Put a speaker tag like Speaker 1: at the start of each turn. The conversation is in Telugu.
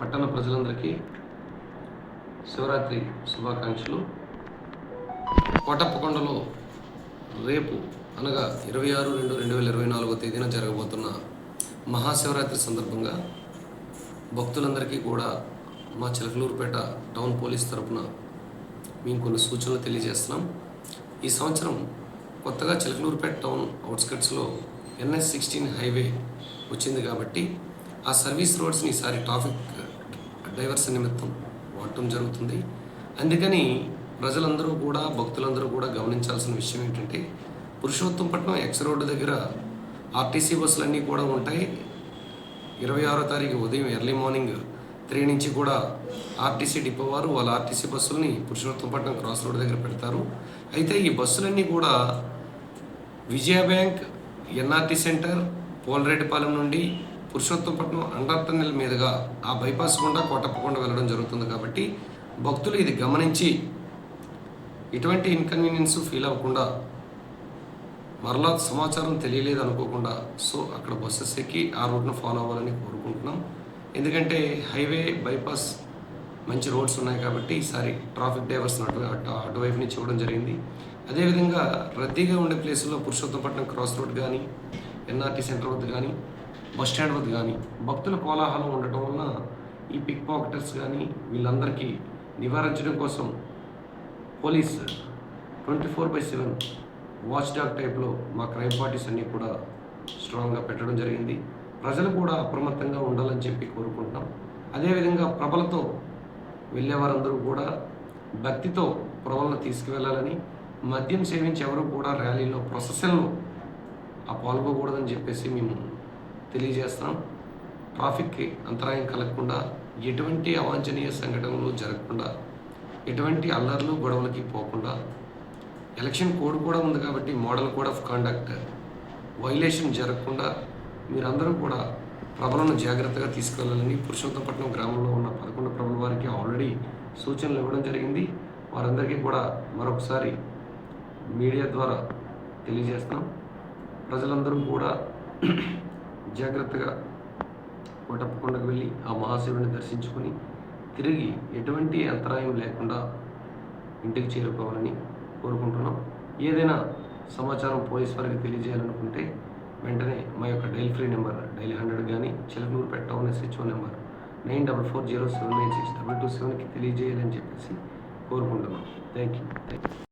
Speaker 1: పట్టణ ప్రజలందరికీ శివరాత్రి శుభాకాంక్షలు. కోటప్పకొండలో రేపు అనగా ఇరవై ఆరు రెండు రెండు వేల ఇరవై నాలుగో తేదీన జరగబోతున్న మహాశివరాత్రి సందర్భంగా భక్తులందరికీ కూడా మా చిలకలూరుపేట టౌన్ పోలీస్ తరపున మేము కొన్ని సూచనలు తెలియజేస్తున్నాం. ఈ సంవత్సరం కొత్తగా చిలకలూరుపేట టౌన్ అవుట్స్కట్స్లో ఎన్ఎస్ సిక్స్టీన్ హైవే వచ్చింది కాబట్టి ఆ సర్వీస్ రోడ్స్ని ఈసారి ట్రాఫిక్ డైవర్స్ నిమిత్తం వాడటం జరుగుతుంది. అందుకని ప్రజలందరూ కూడా భక్తులందరూ కూడా గమనించాల్సిన విషయం ఏంటంటే పురుషోత్తంపట్నం ఎక్స్ రోడ్డు దగ్గర ఆర్టీసీ బస్సులన్నీ కూడా ఉంటాయి. ఇరవై ఆరో తారీఖు ఉదయం ఎర్లీ మార్నింగ్ త్రీ నుంచి కూడా ఆర్టీసీ డిపో వారు వాళ్ళ ఆర్టీసీ బస్సులని పురుషోత్తంపట్నం క్రాస్ రోడ్ దగ్గర పెడతారు. అయితే ఈ బస్సులన్నీ కూడా Vijaya bank NRT centre Polareddypalem నుండి పురుషోత్తంపట్నం అండర్ టన్నెల్ మీదుగా ఆ బైపాస్ గుండా కోటప్పకుండా వెళ్ళడం జరుగుతుంది కాబట్టి భక్తులు ఇది గమనించి ఎటువంటి ఇన్కన్వీనియన్స్ ఫీల్ అవ్వకుండా మరలా సమాచారం తెలియలేదు అనుకోకుండా సో అక్కడ బస్సెస్ ఎక్కి ఆ రూట్ను ఫాలో అవ్వాలని కోరుకుంటున్నాం. ఎందుకంటే హైవే బైపాస్ మంచి రోడ్స్ ఉన్నాయి కాబట్టి ఈసారి ట్రాఫిక్ డైవర్స్ అటు అటు అటువైపు నుంచి ఇవ్వడం జరిగింది. అదేవిధంగా రద్దీగా ఉండే ప్లేసుల్లో పురుషోత్తపట్నం క్రాస్ రోడ్ కానీ ఎన్ఆర్టీ సెంటర్ వద్ద కానీ బస్ స్టాండ్ వద్ద కానీ భక్తుల కోలాహలం ఉండటం వలన ఈ పిక్ పాకెటర్స్ కానీ వీళ్ళందరికీ నివారించడం కోసం police twenty four by seven watch dog టైప్లో మా క్రైమ్ పార్టీస్ అన్నీ కూడా స్ట్రాంగ్గా పెట్టడం జరిగింది. ప్రజలు కూడా అప్రమత్తంగా ఉండాలని చెప్పి కోరుకుంటున్నాం. అదేవిధంగా ప్రభలతో వెళ్ళేవారందరూ కూడా భక్తితో ప్రభలను తీసుకువెళ్ళాలని మద్యం సేవించి ఎవరు కూడా ర్యాలీలో ప్రొసెషన్లో ఆ పాల్గొకూడదని చెప్పేసి మేము తెలియజేస్తున్నాం. ట్రాఫిక్కి అంతరాయం కలగకుండా ఎటువంటి అవాంఛనీయ సంఘటనలు జరగకుండా ఎటువంటి అల్లర్లు గొడవలకి పోకుండా ఎలక్షన్ కోడ్ కూడా ఉంది కాబట్టి model code of conduct violation జరగకుండా మీరందరూ కూడా ప్రభలను జాగ్రత్తగా తీసుకెళ్ళాలని పురుషోత్తపట్నం గ్రామంలో ఉన్న పదకొండు ప్రభుల వారికి ఆల్రెడీ సూచనలు ఇవ్వడం జరిగింది. వారందరికీ కూడా మరొకసారి మీడియా ద్వారా తెలియజేస్తున్నాం. ప్రజలందరూ కూడా జాగ్రత్తగా కోటప్పకొండకు వెళ్ళి ఆ మహాశివుని దర్శించుకొని తిరిగి ఎటువంటి అంతరాయం లేకుండా ఇంటికి చేరుకోవాలని కోరుకుంటున్నాం. ఏదైనా సమాచారం పోలీస్ వారికి తెలియజేయాలనుకుంటే వెంటనే మా యొక్క dial free number dial hundred కానీ Chilakaluri town SHO number nine double four zero seven nine six double two సెవెన్కి తెలియజేయాలని చెప్పేసి కోరుకుంటున్నాం. Thank you thank you